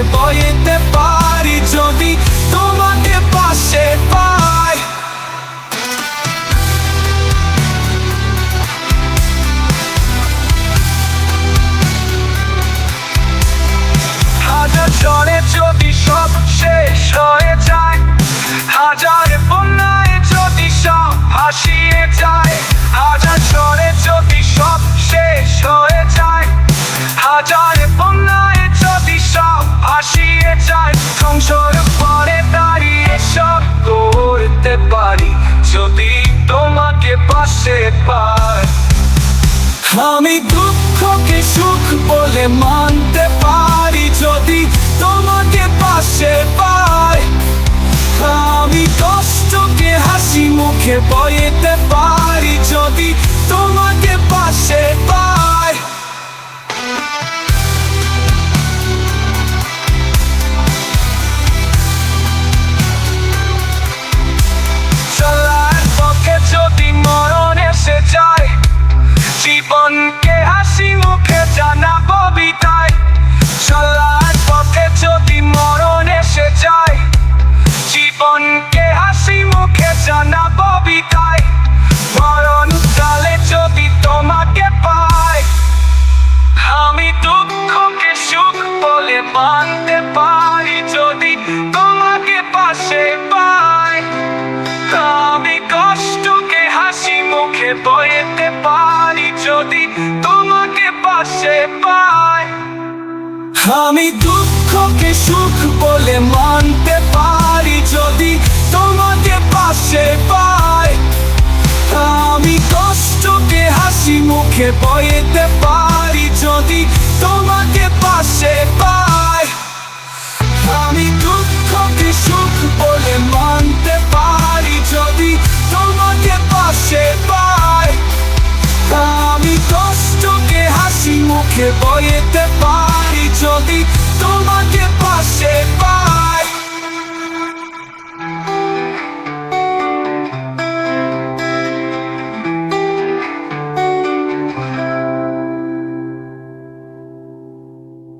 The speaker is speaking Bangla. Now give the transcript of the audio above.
মুখে আমি দুঃখকে সুখ বলে মানতে পারি যদি তোমাকে পাশে পাই। আমি কষ্টকে হাসি মুখে বইতে পারি। জীবনকে হাসি মুখে জানাব বিদায়। চলার পথে যদি মরণ এসে যায়, জীবনকে হাসি মুখে জানাব বিদায়। মরণ কালে যদি তোমাকে পাই, আমি দুঃখকে সুখ বলে মানতে পারি। যদি তোমাকে পাশে পাই, আমি কষ্টকে হাসি মুখে বইতে পারি। যদি তোমাকে পাশে পাই। আমি দুঃখকে সুখ বলে মানতে পারি যদি তোমাকে পাশে পাই। আমি কষ্টকে হাসি মুখে বয়েতে পারি যদি তোমাকে দেখে বইতে পারি যদি তোমাকে পাশে